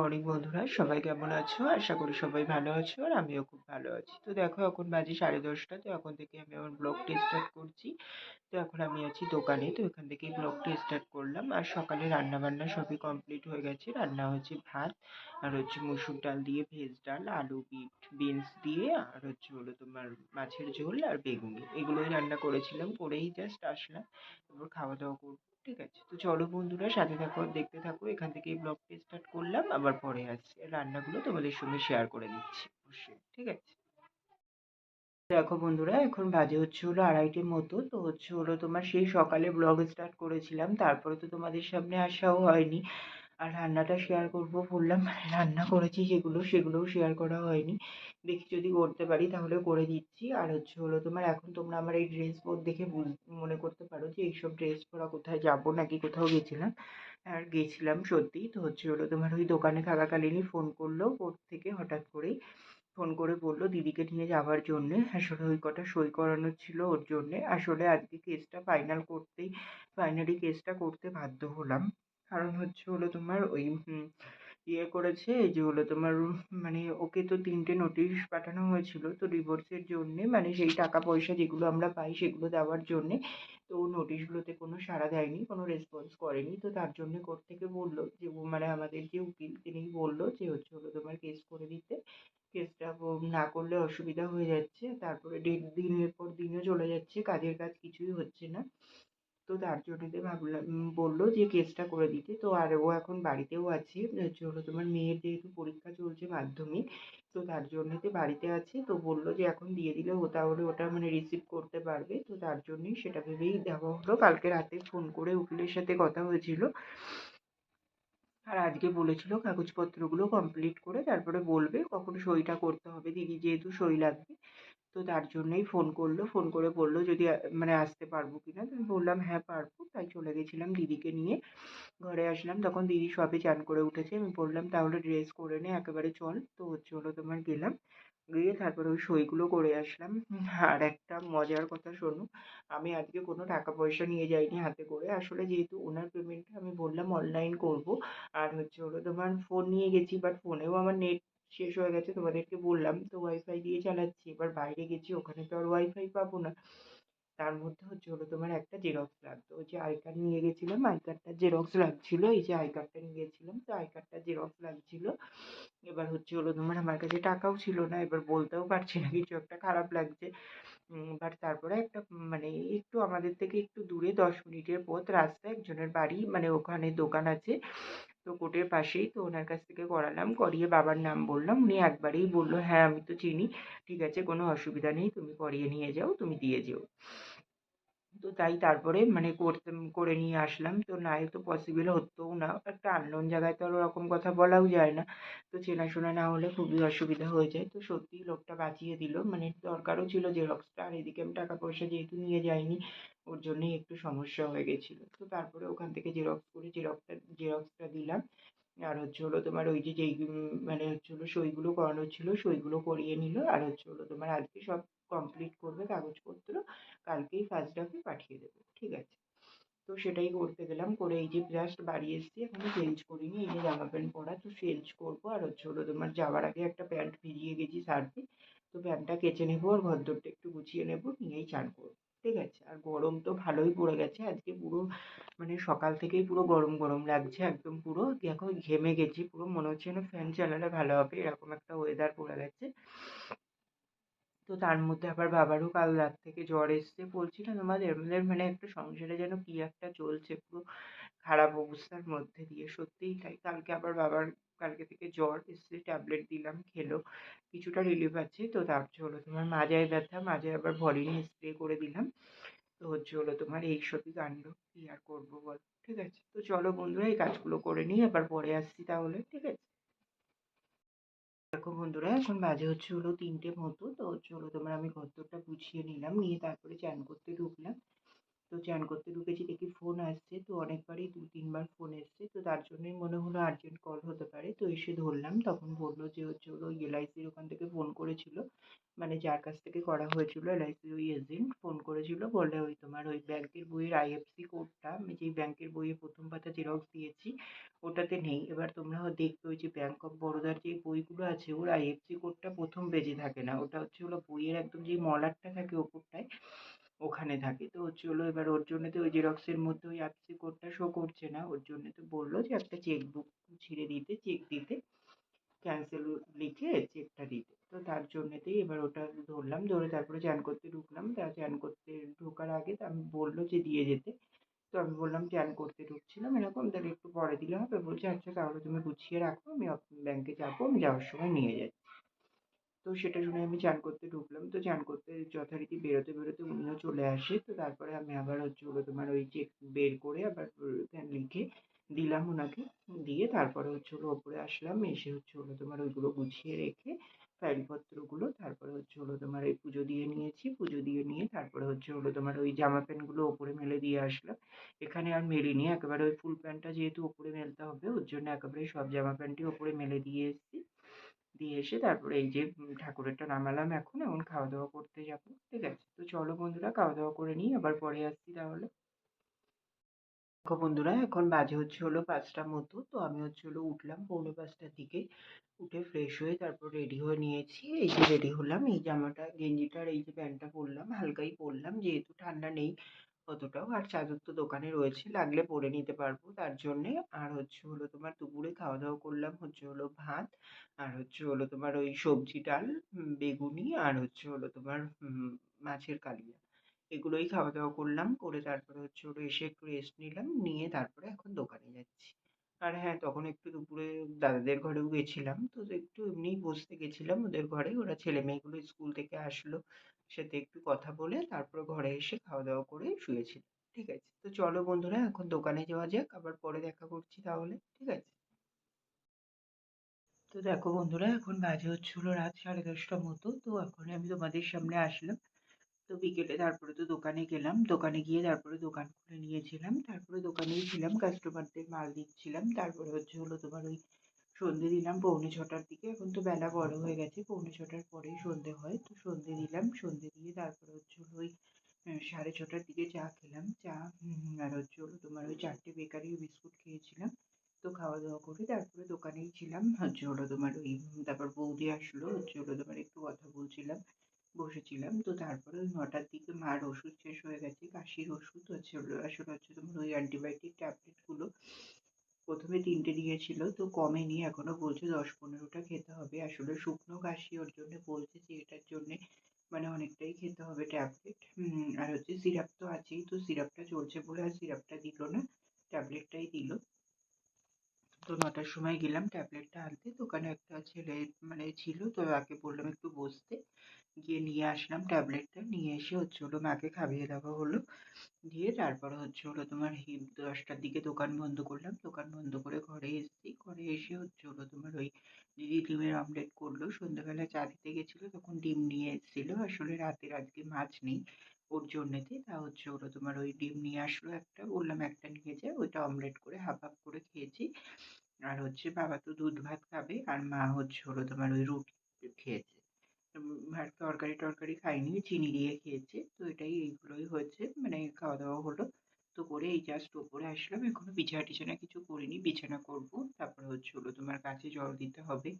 Morning বন্ধুরা, সবাই কেমন আছো? আশা করি সবাই ভালো আছো আর আমিও খুব ভালো আছি। তো দেখো, এখন বাজে সাড়ে দশটা, তো এখন থেকে আমি আমার ব্লগটি স্টার্ট করছি। তো এখন আমি আছি দোকানে, তো এখান থেকেই ব্লগটি স্টার্ট করলাম। আর সকালে রান্না বান্না সবই কমপ্লিট হয়ে গেছে। রান্না হচ্ছে ভাত, আর হচ্ছে মুসুর ডাল দিয়ে ভেজ ডাল, আলু, বিট, বিনস দিয়ে, আর হচ্ছে হলো তোমার মাছের ঝোল আর বেগুনি। এগুলোই রান্না করেছিলাম, করেই জাস্ট আসলাম। তারপর খাওয়া দাওয়া ঠিক আছে, তো চলো বন্ধুরা সাথে থাকো, দেখতে থাকো, এখান থেকে এই ব্লগটি স্টার্ট করলাম, আবার পরে আসছি। রান্নাগুলো তোমাদের সঙ্গে শেয়ার করে দিচ্ছি, অবশ্যই, ঠিক আছে? দেখো বন্ধুরা, এখন বাজে হচ্ছে হলো আড়াইটের মতো, তো হচ্ছে হলো তোমার সেই সকালে ব্লগ স্টার্ট করেছিলাম, তারপরে তো তোমাদের সামনে আসাও হয়নি। আর রান্নাটা শেয়ার করব। বললাম মানে রান্না করেছি যেগুলো সেগুলোও শেয়ার করা হয়নি। দেখি যদি করতে পারি তাহলে করে দিচ্ছি। আর হচ্ছে হলো তোমার, এখন তোমরা আমার এই ড্রেস বোধ দেখে মনে করতে পারো যে এইসব ড্রেস পরা কোথায় যাব, নাকি কোথাও গেছিলাম। আর গেছিলাম সত্যি, তো হচ্ছে হলো তোমার ওই দোকানে থাকাকালীনই ফোন করল। কোর্ট থেকে হঠাৎ করেই ফোন করে বলল, দিদিকে নিয়ে যাওয়ার জন্যে আসলে ওই কটা সই করানোর ছিল ওর জন্যে। আসলে আজকে কেসটা ফাইনাল করতেই ফাইনালি কেসটা করতে বাধ্য হলাম। কারণ হচ্ছে হলো তোমার ওই ইয়ে করেছে যে হলো তোমার মানে ওকে তো তিনটে নোটিশ পাঠানো হয়েছিল। তো ডিভোর্সের জন্যে মানে সেই টাকা পয়সা যেগুলো আমরা পাই সেগুলো দেওয়ার জন্যে, তো নোটিশগুলোতে কোনো সাড়া দেয়নি, কোনো রেসপন্স করেনি। তো তার জন্যে কোর্ট থেকে বলল যে মানে আমাদের যে উকিল তিনি বলল যে হচ্ছে হলো তোমার কেস করে দিতে। কেসটা না করলে অসুবিধা হয়ে যাচ্ছে। তারপরে ডেট দিনের পর দিনও চলে যাচ্ছে, কাজের কাজ কিছুই হচ্ছে না। তো তার জন্যতে ভাবলাম বলল যে কেসটা করে দিতে। তো আর ও এখন বাড়িতেও আছে। হলো তোমার মেয়ের যেহেতু পরীক্ষা চলছে মাধ্যমিক, তো তার জন্যে জন্যতে বাড়িতে আছে। তো বলল যে এখন দিয়ে দিলে ও তাহলে ওটা মানে রিসিভ করতে পারবে। তো তার জন্যই সেটা ভেবেই দেওয়া হলো। কালকে রাতে ফোন করে উকিলের সাথে কথা হয়েছিল। আর আজকে বলেছিল কাগজপত্রগুলো কমপ্লিট করে তারপরে বলবে কখন সইটা করতে হবে। দিদি যেহেতু সই লাগবে তো তার জন্যই ফোন করল। ফোন করে বলল, যদি মানে আসতে পারব কি না আমি বললাম হ্যাঁ পারব। তাই চলে গেছিলাম দিদিকে নিয়ে। ঘরে আসলাম, তখন দিদি সবে চান করে উঠেছে। আমি বললাম, তাহলে ড্রেস করে নে, একেবারে চল। তো হলো তোমার গেলাম। গিয়ে তারপরে ওই সইগুলো করে আসলাম। আর একটা মজার কথা শোনো, আমি আজকে কোনো টাকা পয়সা নিয়ে যাইনি হাতে করে। আসলে যেহেতু ওনার পেমেন্টটা আমি বললাম অনলাইন করব, আর হচ্ছে হলো তোমার ফোন নিয়ে গেছি বাট ফোনেও আমার নেট শেষ হয়ে গেছে, তোমাদেরকে বললাম, তো ওয়াইফাই দিয়ে চালাচ্ছি। এবার বাইরে গেছি, ওখানে তো আর ওয়াইফাই পাবো না। তার মধ্যে হচ্ছে হলো তোমার একটা জেরক্স লাগতো। ওই যে আই কার্ড নিয়ে গেছিলাম আই কার্ডটা জেরক্স লাগছিল, এই যে আই কার্ডটা নিয়ে গেছিলাম, তো আই কার্ডটা জেরক্স লাগছিল। এবার হচ্ছে হলো তোমার আমার কাছে টাকাও ছিল না, এবার বলতেও পারছি না, কিছু একটা খারাপ লাগছে। বাট তারপরে একটা মানে একটু আমাদের থেকে একটু দূরে দশ মিনিটের পথ রাস্তায় একজনের বাড়ি মানে ওখানে দোকান আছে। তো কোর্টের পাশেই তো ওনার কাছ থেকে করালাম, করিয়ে বাবার নাম বললাম। উনি একবারেই বলল হ্যাঁ আমি তো চিনি। ঠিক আছে, কোনো অসুবিধা নেই, তুমি করিয়ে নিয়ে যাও, তুমি দিয়ে যেও। তাই তারপরে মানে করতে, করে নিয়ে আসলাম। তো নাই তো পসিবল হতোও না। একটা আননোন জায়গায় তো আর ওরকম কথা বলাও যায় না। তো চেনাশোনা না হলে খুবই অসুবিধা হয়ে যায়। তো সত্যিই লোকটা বাঁচিয়ে দিল। মানে দরকারও ছিল জেরক্সটা আর এদিকে আমি টাকা পয়সা যেহেতু নিয়ে যাইনি, ওর জন্যই একটু সমস্যা হয়ে গেছিল। তো তারপরে ওখান থেকে জেরক্স করে জেরক্সটা জেরক্সটা দিলাম। আর হচ্ছে হলো তোমার ওই যে যেই মানে হচ্ছে হলো সইগুলো করানো ছিল সইগুলো করিয়ে নিল। আর হচ্ছে হলো তোমার আজকে সব কমপ্লিট করবে কাগজপত্র, কালকেই ফার্স্ট পাঠিয়ে দেবে, ঠিক আছে? তো সেটাই করতে গেলাম, করে এই যে জাস্ট বাড়ি এসেছি এখনও চেঞ্জ করিনি, এই যে জামা প্যান্ট পরা, তো চেঞ্জ করব, আর হচ্ছে হলো তোমার যাওয়ার আগে একটা প্যান্ট ভিজিয়ে গেছি সার্ফে, তো প্যান্টটা কেচে নেব, আর ঘরদোরটা একটু গুছিয়ে নেব, নিয়েই চান করব, ঠিক আছে? আর গরম তো ভালোই পড়ে গেছে, আজকে পুরো মানে সকাল থেকেই পুরো গরম গরম লাগছে একদম পুরো এখন ঘেমে গেছি, পুরো মনে হচ্ছে যেন ফ্যান চালালে ভালো হবে, এরকম একটা ওয়েদার পড়ে গেছে। তো তার মধ্যে আবার বাবারও কাল রাত থেকে জ্বর এসছে। না তোমাদের আমাদের মানে একটা সংসারে যেন কী একটা চলছে, পুরো খারাপ অবস্থার মধ্যে দিয়ে। সত্যিই তাই। কালকে আবার বাবার, কালকে থেকে জ্বর এসছে, ট্যাবলেট দিলাম, খেলো, কিছুটা রিলিফ আছে। তো তার হলো তোমার মাজায় ব্যথা, মাজায় আবার ভলিনি স্প্রে করে দিলাম। তো হচ্ছে হলো তোমার এইসবই কাণ্ড, কী আর করব বল? ঠিক আছে। তো চলো বন্ধুরা, এই কাজগুলো করে নিই, আবার পরে আসছি তাহলে, ঠিক আছে? দেখো বন্ধুরা, এখন বাজে হচ্ছে হলো তিনটে মতো। তো চলো তোমার আমি ঘরদোরটা গুছিয়ে নিলাম, নিয়ে তারপরে চান করতে ঢুকলাম। তো চান করতে ঢুকেছি, দেখি ফোন আসছে, তো অনেকবারই দু, তিনবার ফোন এসছে, তো তার জন্যই মনে হলো আর্জেন্ট কল হতে পারে, তো এসে ধরলাম, তখন বলল যে হচ্ছে হলো ওই এলআইসির ওখান থেকে ফোন করেছিল মানে যার কাছ থেকে করা হয়েছিল এলআইসির ওই এজেন্ট ফোন করেছিল, বলে ওই তোমার ওই ব্যাংকের বইয়ের আইএফসি কোডটা আমি যেই ব্যাংকের বইয়ে প্রথম পাতা জেরক্স দিয়েছি, ওটাতে নেই, এবার তোমরা দেখবে ওই যে ব্যাংক অফ বরোদার যে বইগুলো আছে, ওর আইএফসি কোডটা প্রথম পেজে থাকে না, ওটা হচ্ছে হলো বইয়ের একদম যে মলাটটা থাকে ওপরটায় ওখানে থাকে। তো হলো এবার ওর জন্য তো ওই জেরক্সের মধ্যে ওই আইএফসি কোডটা শো করছে না। ওর জন্য তো বলল যে একটা চেক বুক ছিঁড়ে দিতে চেক দিতে। ক্যান্সেল লিখে চেকটা দিতে। তো তার জন্যেতেই এবার ওটা ধরলাম। ধরে তারপরে চান করতে ঢুকলাম। তা চান করতে ঢোকার আগে আমি বলল যে দিয়ে যেতে। তো আমি বললাম চান করতে ঢুকছিলাম এরকম। তাহলে একটু পরে দিলে হবে। বলছে আচ্ছা তাহলে তুমি গুছিয়ে রাখো। আমি ব্যাংকে যাব। আমি যাওয়ার সময় নিয়ে যাচ্ছি। তো সেটা শুনে আমি চান করতে ঢুকলাম। তো চান করতে যথারীতি বেরোতে বেরোতে উনিও চলে আসে। তো তারপরে আমি আবার হচ্ছে হলো তোমার ওই চেক বের করে আবার লিখে দিলাম ওনাকে। দিয়ে তারপরে হচ্ছে হলো ওপরে আসলাম। এসে হচ্ছে হলো তোমার ওইগুলো গুছিয়ে রেখে ফাইলপত্রগুলো তারপরে হচ্ছে হলো তোমার এই পুজো দিয়ে নিয়েছি। পুজো দিয়ে নিয়ে তারপরে হচ্ছে হলো তোমার ওই জামা প্যান্টগুলো ওপরে মেলে দিয়ে আসলাম। এখানে আর মেলিনি। একেবারে ওই ফুল প্যান্টটা যেহেতু ওপরে মেলতে হবে, ওর জন্য একেবারে সব জামা প্যান্টই ওপরে মেলে দিয়ে এসেছি। দিয়ে এসে তারপরে এই যে ঠাকুরেরটা নামালাম এখন এখন খাওয়া দাওয়া করতে যাব, ঠিক আছে? তো চলো বন্ধুরা খাওয়া দাওয়া করে নিই, আবার পরে আসছি তাহলে। দেখো বন্ধুরা, এখন বাজে হচ্ছে হলো পাঁচটা মতো, তো আমি হচ্ছে হলো উঠলাম পৌনে পাঁচটার দিকে। উঠে ফ্রেশ হয়ে তারপর রেডি হয়ে নিয়েছি, এই যে রেডি হলাম, এই জামাটা, গেঞ্জিটার এই যে প্যান্টটা পরলাম, হালকাই পরলাম, যেহেতু ঠান্ডা নেই। অতটাও আর চাদর তো দোকানে রয়েছে, লাগলে পরে নিতে পারব। তার জন্যে আর হচ্ছে হলো তোমার দুপুরে খাওয়া দাওয়া করলাম, হচ্ছে হলো ভাত, আর হচ্ছে হলো তোমার ওই সবজি ডাল বেগুনি, আর হচ্ছে হলো তোমার মাছের কালিয়া। এগুলোই খাওয়া দাওয়া করলাম, করে তারপরে হচ্ছে হলো এসে একটু রেস্ট নিলাম, নিয়ে তারপরে এখন দোকানে যাচ্ছি। আর হ্যাঁ তখন একটু দুপুরে দাদাদের ঘরেও গেছিলাম, তো একটু এমনিই বসতে গেছিলাম ওদের ঘরে। ওরা ছেলে মেয়েগুলো স্কুল থেকে আসলো সাথে একটু কথা বলে তারপর ঘরে এসে খাওয়া দাওয়া করে শুয়েছিলাম, ঠিক আছে? তো চলো বন্ধুরা, এখন দোকানে যাওয়া যাক, আবার পরে দেখা করছি তাহলে, ঠিক আছে? তো দেখো বন্ধুরা, এখন বাজে হচ্ছিল রাত সাড়ে দশটার মতো, তো এখন আমি তোমাদের সামনে আসলাম। তো বিকেলে তারপরে তো দোকানে গেলাম, দোকানে গিয়ে তারপরে দোকান খুলে নিয়েছিলাম, তারপরে দোকানেই ছিলাম কাস্টমারদের মাল দিচ্ছিলাম, তারপরে হচ্ছে হলো তোমার ওই সন্ধে দিলাম পৌনে ছটার দিকে। এখন তো বেলা বড় হয়ে গেছে, পৌনে ছটার পরেই সন্ধে হয়। তো সন্ধে দিলাম, সন্ধে দিয়ে তারপরে হচ্ছে ওই সাড়ে ছটার দিকে চা খেলাম। চা আর হচ্ছে তোমার ওই চারটে বেকারি বিস্কুট খেয়েছিলাম। তো খাওয়া দাওয়া করে তারপরে দোকানেই ছিলাম। হচ্ছে হলো তোমার ওই, তারপর বৌদি আসলো, হচ্ছে হলো তোমার একটু কথা বলছিলাম, বসেছিলাম। তো তারপরে ওই নটার দিকে মার ওষুধ শেষ হয়ে গেছে, কাশির ওষুধ, হচ্ছে আসলে হচ্ছে তোমার ওই অ্যান্টিবায়োটিক ট্যাবলেটগুলো। প্রথমে তিনটে দিয়েছিল, তো কমেনি, এখনও বলছে দশ পনেরোটা খেতে হবে। আসলে শুকনো কাশি ওর জন্য বলছে যে এটার জন্যে মানে অনেকটাই খেতে হবে ট্যাবলেট। আর হচ্ছে সিরাপ তো আছেই, তো সিরাপটা চলছে বলে আর সিরাপটা দিল না, ট্যাবলেটটাই দিল। তো নটার সময় গেলাম ট্যাবলেটটা আনতে দোকানে একটা ছেলে মানে ছিল, তো তাকে বললাম একটু বসতে। গিয়ে নিয়ে আসলাম ট্যাবলেটটা নিয়ে এসে হচ্ছে হলো মাকে খাইয়ে দেওয়া হলো। দিয়ে তারপরে হচ্ছে হলো তোমার হিম দশটার দিকে দোকান বন্ধ করলাম। দোকান বন্ধ করে ঘরে এসেছি। ঘরে এসে হচ্ছে হলো তোমার ওই দিদি ডিমের অমলেট করল। সন্ধ্যাবেলা চা দিতে গেছিল, তখন ডিম নিয়ে এসেছিল। আসলে রাতের আজকে মাছ নেই ওর জন্যেতে। তা হচ্ছে হলো তোমার ওই ডিম নিয়ে আসলো একটা। বললাম একটা নিয়ে যা। ওইটা অমলেট করে হাফ হাফ করে খেয়েছি। আর হচ্ছে বাবা তো দুধ ভাত খাবে। আর মা হচ্ছে হলো তোমার ওই রুটি খেয়েছে। আর তরকারি টরকারি খাইনি, চিনি দিয়ে খেয়েছে। তো এটাই এইগুলোই হয়েছে মানে খাওয়া দাওয়া হলো। তো করে এই জাস্ট ওপরে আসলাম, এখনও বিছানা টিছানা কিছু করিনি, বিছানা করব, তারপরে হচ্ছে হলো তোমার কাছে জল দিতে হবে।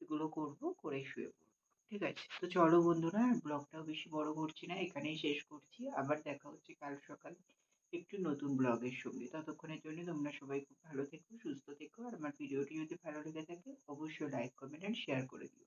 এগুলো করব, করে শুয়ে পড়ব, ঠিক আছে? তো চলো বন্ধুরা ব্লগটাও বেশি বড় করছি না, এখানেই শেষ করছি। আবার দেখা হচ্ছে কাল সকালে একটু নতুন ব্লগের সঙ্গে। ততক্ষণের জন্য তোমরা সবাই খুব ভালো থেকো, সুস্থ থেকো, আর আমার ভিডিওটি যদি ভালো লেগে থাকে, অবশ্যই লাইক কমেন্ট অ্যান্ড শেয়ার করে দিও।